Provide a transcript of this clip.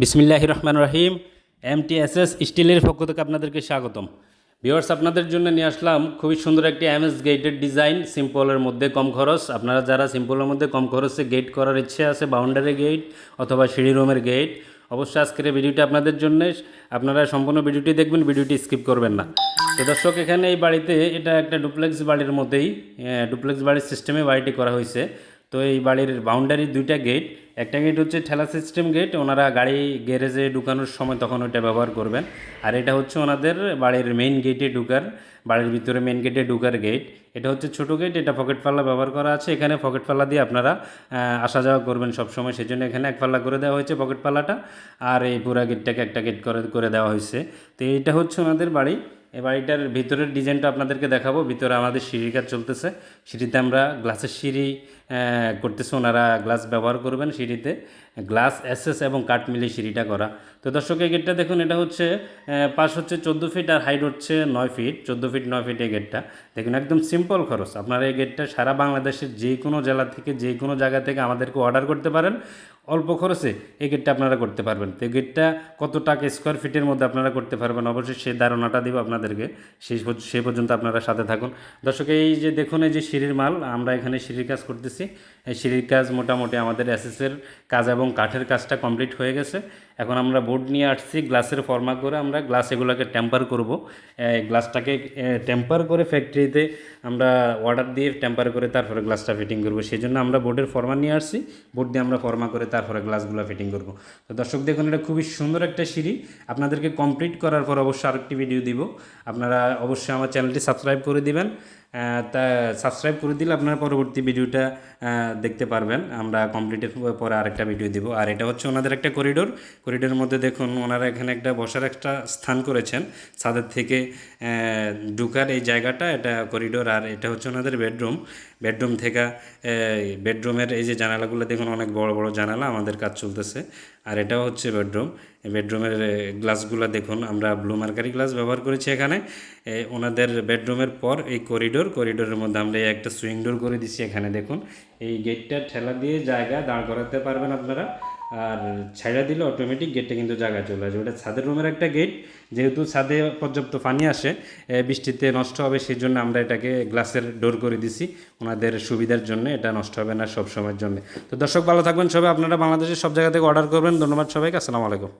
বিসমিল্লাহ রহমান রহিম এম টি এস এস স্টিলের পক্ষ থেকে আপনাদেরকে স্বাগতম। ভিওয়ার্স আপনাদের জন্য নিয়ে আসলাম খুবই সুন্দর একটি এমএস গেটের ডিজাইন সিম্পলের মধ্যে কম খরচ। আপনারা যারা সিম্পলের মধ্যে কম খরচে গেট করার ইচ্ছে আছে বাউন্ডারি গেট অথবা সিঁড়ি রুমের গেট অবশ্যই আজকের এই ভিডিওটি আপনাদের জন্য, আপনারা সম্পূর্ণ ভিডিওটি দেখবেন ভিডিওটি স্কিপ করবেন না। তো দর্শক, এখানে এই বাড়িতে এটা একটা ডুপ্লেক্স বাড়ির মধ্যেই ডুপ্লেক্স বাড়ির সিস্টেমে বাড়িটি করা হয়েছে। তো এই বাড়ির বাউন্ডারি দুইটা গেট একটা গেট হচ্ছে ঠেলা সিস্টেম গেট ওনারা গাড়ি গ্যারেজে ঢুকানোর সময় তখন ওইটা ব্যবহার করবেন। আর এটা হচ্ছে ওনাদের বাড়ির মেইন গেটে ঢুকার, বাড়ির ভিতরে মেইন গেটে ঢুকার গেট এটা হচ্ছে ছোটো গেট এটা পকেট পাল্লা ব্যবহার করা আছে। এখানে পকেট পাল্লা দিয়ে আপনারা আসা যাওয়া করবেন সবসময়। সেই জন্য এখানে এক পাল্লা করে দেওয়া হয়েছে পকেট পাল্লাটা। আর এই পুরা গেটটাকে একটা গেট করে করে দেওয়া হয়েছে। তো এইটা হচ্ছে ওনাদের বাড়ি। এই বাড়িটার ভিতরের ডিজাইনটা আপনাদেরকে দেখাবো। ভিতরে আমাদের সিঁড়ির কাজ চলতেছে। সিঁড়িতে আমরা গ্লাসের সিঁড়ি করতেছে। ওনারা গ্লাস ব্যবহার করবেন সিঁড়িতে। গ্লাস, এসএস এবং কাঠ মিলিয়ে সিঁড়িটা করা। তো দর্শক, এই গেটটা দেখুন, এটা হচ্ছে পাশ হচ্ছে চোদ্দ ফিট আর হাইট হচ্ছে নয় ফিট। চোদ্দ ফিট, নয় ফিট এই গেটটা। দেখুন, একদম সিম্পল খরচ। আপনারা এই গেটটা সারা বাংলাদেশের যে কোনো জেলা থেকে যে কোনো জায়গা থেকে আমাদেরকে অর্ডার করতে পারেন। অল্প খরচে এই গেটটা আপনারা করতে পারবেন। তো গেটটা কত টাকা স্কোয়ার ফিটের মধ্যে আপনারা করতে পারবেন অবশ্যই সেই ধারণাটা দিব আপনাদেরকে। সেই সেই পর্যন্ত আপনারা সাথে থাকুন। দর্শক, এই যে দেখুন, এই যে সিঁড়ির মাল, আমরা এখানে সিঁড়ির কাজ করতেছি। এই সিঁড়ির কাজ মোটামুটি আমাদের এসএসের কাজ এবং কাঠের কাজটা কমপ্লিট হয়ে গেছে। এখন আমরা বোর্ড নিয়ে আসছি গ্লাসের ফর্মা করে আমরা গ্লাস এগুলোকে টেম্পার করব। গ্লাসটাকে টেম্পার করে ফ্যাক্টরিতে আমরা অর্ডার দিয়ে টেম্পার করে তারপরে গ্লাসটা ফিটিং করব। সেই জন্য আমরা বোর্ডের ফর্মা নিয়ে আসছি। বোর্ড দিয়ে আমরা ফর্মা করে তারপরে গ্লাসগুলো ফিটিং করব। তো দর্শক, দেখুন, এটা খুবই সুন্দর একটা সিঁড়ি। আপনাদেরকে কমপ্লিট করার পর অবশ্যই আরেকটি ভিডিও দিব। আপনারা অবশ্যই আমার চ্যানেলটি সাবস্ক্রাইব করে দিবেন। তা সাবস্ক্রাইব করে দিলে আপনারা পরবর্তী ভিডিওটা দেখতে পারবেন। আমরা কমপ্লিটের পরে আরেকটা ভিডিও দিব। আর এটা হচ্ছে ওনাদের একটা করিডোর করিডোরের মধ্যে দেখুন, ওনারা এখানে একটা বসার একটা স্থান করেছেন। ছাদের থেকে ঢুকার এই জায়গাটা, এটা করিডোর আর এটা হচ্ছে ওনাদের বেডরুম বেডরুম থেকে বেডরুমের এই যে জানালাগুলো দেখুন অনেক বড় বড় জানালা, আমাদের কাজ চলতেছে। আর এটাও হচ্ছে বেডরুম। বেডরুমের গ্লাসগুলো দেখুন, আমরা ব্লু মার্কারি গ্লাস ব্যবহার করেছি এখানে। ওনাদের বেডরুমের পর এই করিডোর, করিডোরের মধ্যে আমরা একটা সুইং ডোর করে দিছি এখানে, দেখুন। এই গেটটা ঠেলা দিয়ে জায়গা দাঁড় করাতে পারবেন আপনারা। আর ছাইড়া দিলে অটোমেটিক গেটটা কিন্তু জায়গায় চলে আসবে ওটা ছাদের রুমের একটা গেট যেহেতু ছাদে পর্যাপ্ত পানি আসে বৃষ্টিতে নষ্ট হবে সেই জন্য আমরা এটাকে গ্লাসের ডোর করে দিছি। ওনাদের সুবিধার জন্য এটা নষ্ট হবে না সব সময়ের জন্য। তো দর্শক ভালো থাকবেন সবাই, আপনারা বাংলাদেশের সব জায়গা থেকে অর্ডার করবেন। ধন্যবাদ সবাইকে, আসসালামু আলাইকুম।